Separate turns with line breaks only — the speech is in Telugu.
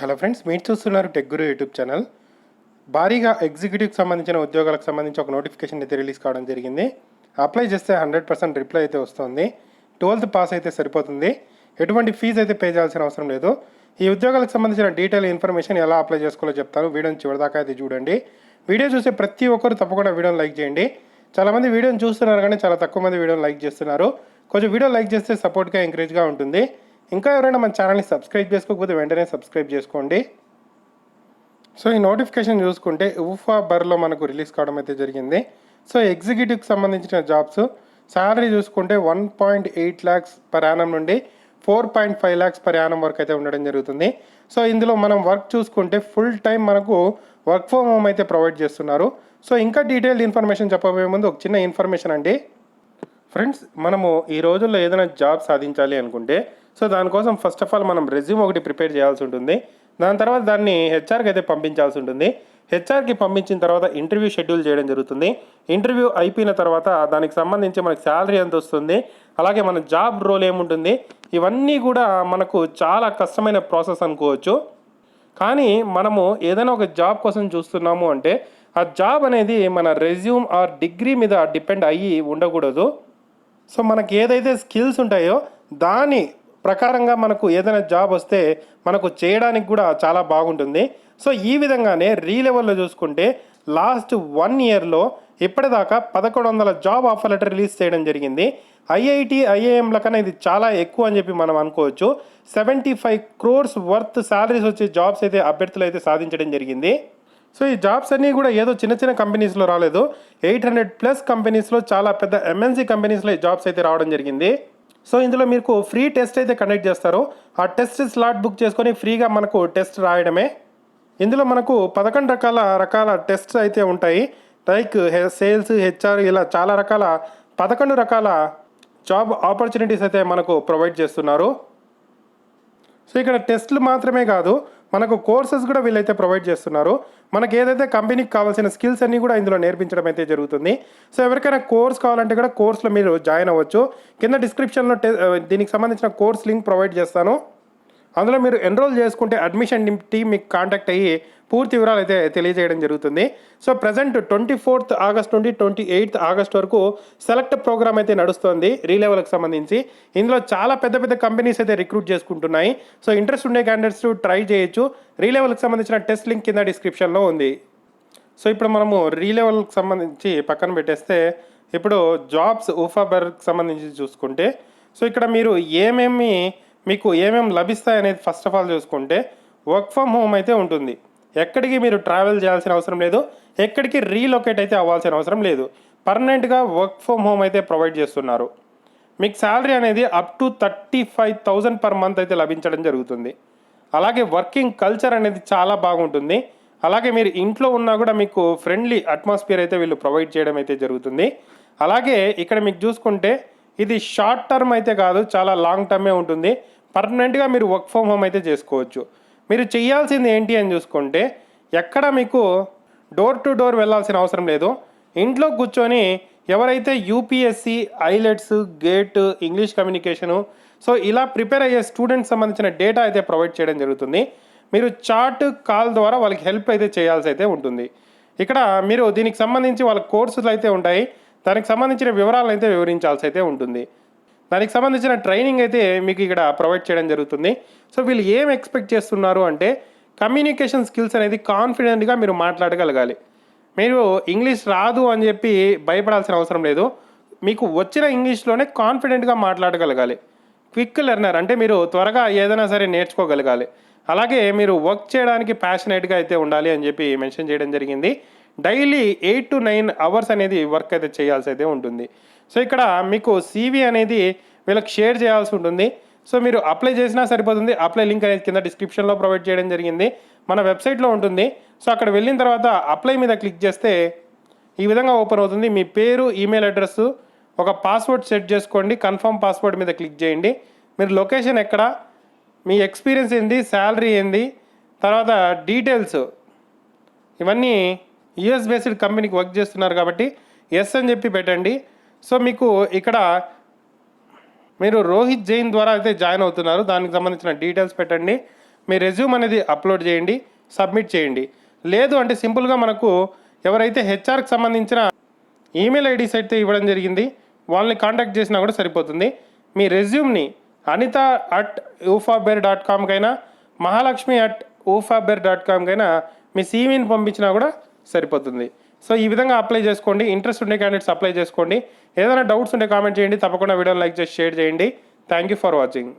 హలో ఫ్రెండ్స్ మీరు చూస్తున్నారు టెక్ గురు యూట్యూబ్ ఛానల్. భారీగా ఎగ్జిక్యూటివ్కి సంబంధించిన ఉద్యోగాలకు సంబంధించి ఒక నోటిఫికేషన్ అయితే రిలీజ్ కావడం జరిగింది. అప్లై చేస్తే హండ్రెడ్ పర్సెంట్ రిప్లై అయితే వస్తుంది. ట్వెల్త్ పాస్ అయితే సరిపోతుంది. ఎటువంటి ఫీజు అయితే పే చేయాల్సిన అవసరం లేదు. ఈ ఉద్యోగాలకు సంబంధించిన డీటెయిల్ ఇన్ఫర్మేషన్ ఎలా అప్లై చేసుకోవాలో చెప్తాను. వీడియోని చివరిదాకా అయితే చూడండి. వీడియో చూసే ప్రతి ఒక్కరు తప్పకుండా వీడియోని లైక్ చేయండి. చాలామంది వీడియోని చూస్తున్నారు కానీ చాలా తక్కువ మంది వీడియోని లైక్ చేస్తున్నారు. కొంచెం వీడియో లైక్ చేస్తే సపోర్ట్గా ఎంకరేజ్గా ఉంటుంది. ఇంకా ఎవరైనా మన ఛానల్ని సబ్స్క్రైబ్ చేసుకోకపోతే వెంటనే సబ్స్క్రైబ్ చేసుకోండి. సో ఈ నోటిఫికేషన్ చూసుకుంటే ఉఫా బర్లో మనకు రిలీజ్ కావడం అయితే జరిగింది. సో ఎగ్జిక్యూటివ్కి సంబంధించిన జాబ్స్ శాలరీ చూసుకుంటే one point eight lakhs per annum నుండి four point five lakhs per annum వరకు అయితే ఉండడం జరుగుతుంది. సో ఇందులో మనం వర్క్ చూసుకుంటే ఫుల్ టైం మనకు వర్క్ ఫ్రమ్ హోమ్ అయితే ప్రొవైడ్ చేస్తున్నారు. సో ఇంకా డీటెయిల్డ్ ఇన్ఫర్మేషన్ చెప్పబోయే ముందు ఒక చిన్న ఇన్ఫర్మేషన్ అండి. ఫ్రెండ్స్ మనము ఈ రోజుల్లో ఏదైనా జాబ్ సాధించాలి అనుకుంటే సో దానికోసం ఫస్ట్ ఆఫ్ ఆల్ మనం రెజ్యూమ్ ఒకటి ప్రిపేర్ చేయాల్సి ఉంటుంది. దాని తర్వాత దాన్ని హెచ్ఆర్కి అయితే పంపించాల్సి ఉంటుంది. హెచ్ఆర్కి పంపించిన తర్వాత ఇంటర్వ్యూ షెడ్యూల్ చేయడం జరుగుతుంది. ఇంటర్వ్యూ అయిపోయిన తర్వాత దానికి సంబంధించి మనకి శాలరీ ఎంత వస్తుంది అలాగే మన జాబ్ రోల్ ఏముంటుంది ఇవన్నీ కూడా మనకు చాలా కష్టమైన ప్రాసెస్ అనుకోవచ్చు. కానీ మనము ఏదైనా ఒక జాబ్ కోసం చూస్తున్నాము అంటే ఆ జాబ్ అనేది మన రెజ్యూమ్ ఆర్ డిగ్రీ మీద డిపెండ్ అయ్యి ఉండకూడదు. సో మనకి ఏదైతే స్కిల్స్ ఉంటాయో దాని ప్రకారంగా మనకు ఏదైనా జాబ్ వస్తే మనకు చేయడానికి కూడా చాలా బాగుంటుంది. సో ఈ విధంగానే రీ లెవెల్లో చూసుకుంటే లాస్ట్ వన్ ఇయర్లో ఇప్పటిదాకా పదకొండు వందల జాబ్ ఆఫర్ లెటర్ రిలీజ్ చేయడం జరిగింది. ఐఐటి ఐఐఎంల కన్నా ఇది చాలా ఎక్కువ అని చెప్పి మనం అనుకోవచ్చు. Seventy five crores worth salaries వచ్చే జాబ్స్ అయితే అభ్యర్థులు అయితే సాధించడం జరిగింది. సో ఈ జాబ్స్ అన్నీ కూడా ఏదో చిన్న చిన్న కంపెనీస్లో రాలేదు. ఎయిట్ హండ్రెడ్ ప్లస్ కంపెనీస్లో చాలా పెద్ద ఎంఎన్సీ కంపెనీస్లో ఈ జాబ్స్ అయితే రావడం జరిగింది. సో ఇందులో మీకు ఫ్రీ టెస్ట్ అయితే కండక్ట్ చేస్తారు. ఆ టెస్ట్ స్లాట్ బుక్ చేసుకొని ఫ్రీగా మనకు టెస్ట్ రాయడమే. ఇందులో మనకు పదకొండు రకాల రకాల టెస్ట్స్ అయితే ఉంటాయి. లైక్ సేల్స్ హెచ్ఆర్ ఇలా చాలా రకాల పదకొండు రకాల జాబ్ ఆపర్చునిటీస్ అయితే మనకు ప్రొవైడ్ చేస్తున్నారు. సో ఇక్కడ టెస్ట్లు మాత్రమే కాదు మనకు కోర్సెస్ కూడా వీళ్ళైతే ప్రొవైడ్ చేస్తున్నారు. మనకి ఏదైతే కంపెనీకి కావాల్సిన స్కిల్స్ అన్నీ కూడా ఇందులో నేర్పించడం అయితే జరుగుతుంది. సో ఎవరికైనా కోర్స్ కావాలంటే కూడా కోర్స్లో మీరు జాయిన్ అవ్వచ్చు. కింద డిస్క్రిప్షన్లో టె దీనికి సంబంధించిన కోర్స్ లింక్ ప్రొవైడ్ చేస్తాను. అందులో మీరు ఎన్రోల్ చేసుకుంటే అడ్మిషన్ టీమ్ మీకు కాంటాక్ట్ అయ్యి పూర్తి వివరాలు అయితే తెలియజేయడం జరుగుతుంది. So present twenty fourth August నుండి ట్వంటీ ఎయిత్ ఆగస్ట్ వరకు సెలెక్ట్ ప్రోగ్రామ్ అయితే నడుస్తుంది రీలెవెల్కి సంబంధించి. ఇందులో చాలా పెద్ద పెద్ద కంపెనీస్ అయితే రిక్రూట్ చేసుకుంటున్నాయి. సో ఇంట్రెస్ట్ ఉండే క్యాండిడేట్స్ ట్రై చేయొచ్చు. రీలెవెల్కి సంబంధించిన టెస్ట్ లింక్ కింద డిస్క్రిప్షన్లో ఉంది. సో ఇప్పుడు మనము రీలెవెల్కి సంబంధించి పక్కన పెట్టేస్తే ఇప్పుడు జాబ్స్ ఊఫాబర్కి సంబంధించి చూసుకుంటే సో ఇక్కడ మీరు ఏమేమి మీకు ఏమేమి లభిస్తాయి అనేది ఫస్ట్ ఆఫ్ ఆల్ చూసుకుంటే వర్క్ ఫ్రమ్ హోమ్ అయితే ఉంటుంది. ఎక్కడికి మీరు ట్రావెల్ చేయాల్సిన అవసరం లేదు. ఎక్కడికి రీలొకేట్ అయితే అవ్వాల్సిన అవసరం లేదు. పర్మనెంట్గా వర్క్ ఫ్రమ్ హోమ్ అయితే ప్రొవైడ్ చేస్తున్నారు. మీకు శాలరీ అనేది up to thirty five thousand per month అయితే లభించడం జరుగుతుంది. అలాగే వర్కింగ్ కల్చర్ అనేది చాలా బాగుంటుంది. అలాగే మీరు ఇంట్లో ఉన్నా కూడా మీకు ఫ్రెండ్లీ అట్మాస్ఫియర్ అయితే వీళ్ళు ప్రొవైడ్ చేయడం అయితే జరుగుతుంది. అలాగే ఇక్కడ మీకు చూసుకుంటే ఇది షార్ట్ టర్మ్ అయితే కాదు చాలా లాంగ్ టర్మే ఉంటుంది. పర్మనెంట్గా మీరు వర్క్ ఫ్రమ్ హోమ్ అయితే చేసుకోవచ్చు. మీరు చేయాల్సింది ఏంటి అని చూసుకుంటే ఎక్కడ మీకు డోర్ టు డోర్ వెళ్ళాల్సిన అవసరం లేదు. ఇంట్లో కూర్చొని ఎవరైతే UPSC IELTS GATE English communication so ఇలా ప్రిపేర్ అయ్యే స్టూడెంట్స్ సంబంధించిన డేటా అయితే ప్రొవైడ్ చేయడం జరుగుతుంది. మీరు చాట్ కాల్ ద్వారా వాళ్ళకి హెల్ప్ అయితే చేయాల్సి అయితే ఉంటుంది. ఇక్కడ మీరు దీనికి సంబంధించి వాళ్ళ కోర్సులు అయితే ఉంటాయి. దానికి సంబంధించిన వివరాలను అయితే వివరించాల్సి అయితే ఉంటుంది. దానికి సంబంధించిన ట్రైనింగ్ అయితే మీకు ఇక్కడ ప్రొవైడ్ చేయడం జరుగుతుంది. సో వీళ్ళు ఏం ఎక్స్పెక్ట్ చేస్తున్నారు అంటే కమ్యూనికేషన్ స్కిల్స్ అనేది కాన్ఫిడెంట్గా మీరు మాట్లాడగలగాలి. మీరు ఇంగ్లీష్ రాదు అని చెప్పి భయపడాల్సిన అవసరం లేదు. మీకు వచ్చిన ఇంగ్లీష్లోనే కాన్ఫిడెంట్గా మాట్లాడగలగాలి. క్విక్ లెర్నర్ అంటే మీరు త్వరగా ఏదైనా సరే నేర్చుకోగలగాలి. అలాగే మీరు వర్క్ చేయడానికి ప్యాషనేట్గా అయితే ఉండాలి అని చెప్పి మెన్షన్ చేయడం జరిగింది. Daily eight to nine hours అనేది వర్క్ అయితే చేయాల్సి అయితే ఉంటుంది. సో ఇక్కడ మీకు సీవీ అనేది వీళ్ళకి షేర్ చేయాల్సి ఉంటుంది. సో మీరు అప్లై చేసినా సరిపోతుంది. అప్లై లింక్ అనేది కింద డిస్క్రిప్షన్లో ప్రొవైడ్ చేయడం జరిగింది. మన వెబ్సైట్లో ఉంటుంది. సో అక్కడ వెళ్ళిన తర్వాత అప్లై మీద క్లిక్ చేస్తే ఈ విధంగా ఓపెన్ అవుతుంది. మీ పేరు ఈమెయిల్ అడ్రస్ ఒక పాస్వర్డ్ సెట్ చేసుకోండి. కన్ఫర్మ్ పాస్వర్డ్ మీద క్లిక్ చేయండి. మీరు లొకేషన్ ఎక్కడ? మీ ఎక్స్పీరియన్స్ ఏంది? శాలరీ ఏంది? తర్వాత డీటెయిల్స్ ఇవన్నీ యుఎస్ బేస్డ్ కంపెనీకి వర్క్ చేస్తున్నారు కాబట్టి ఎస్ అని చెప్పి పెట్టండి. సో మీకు ఇక్కడ మీరు రోహిత్ జైన్ ద్వారా అయితే జాయిన్ అవుతున్నారు. దానికి సంబంధించిన డీటెయిల్స్ పెట్టండి. మీ రెజ్యూమ్ అనేది అప్లోడ్ చేయండి సబ్మిట్ చేయండి. లేదు అంటే సింపుల్గా మనకు ఎవరైతే హెచ్ఆర్కి సంబంధించిన ఈమెయిల్ ఐడీస్ అయితే ఇవ్వడం జరిగింది వాళ్ళని కాంటాక్ట్ చేసినా కూడా సరిపోతుంది. మీ రెజ్యూమ్ని అనిత అట్ ఊఫాబేర్ డాట్ కామ్కైనా మహాలక్ష్మి అట్ ఊఫాబేర్ డాట్ కామ్కైనా మీ సీవీని పంపించినా కూడా సరిపోతుంది. సో ఈ విధంగా అప్లై చేసుకోండి. ఇంట్రెస్ట్ ఉండే క్యాండిడేట్స్ అప్లై చేసుకోండి. ఏదైనా డౌట్స్ ఉంటే కామెంట్ చేయండి. తప్పకుండా వీడియోని లైక్ చేసి షేర్ చేయండి. Thank you for watching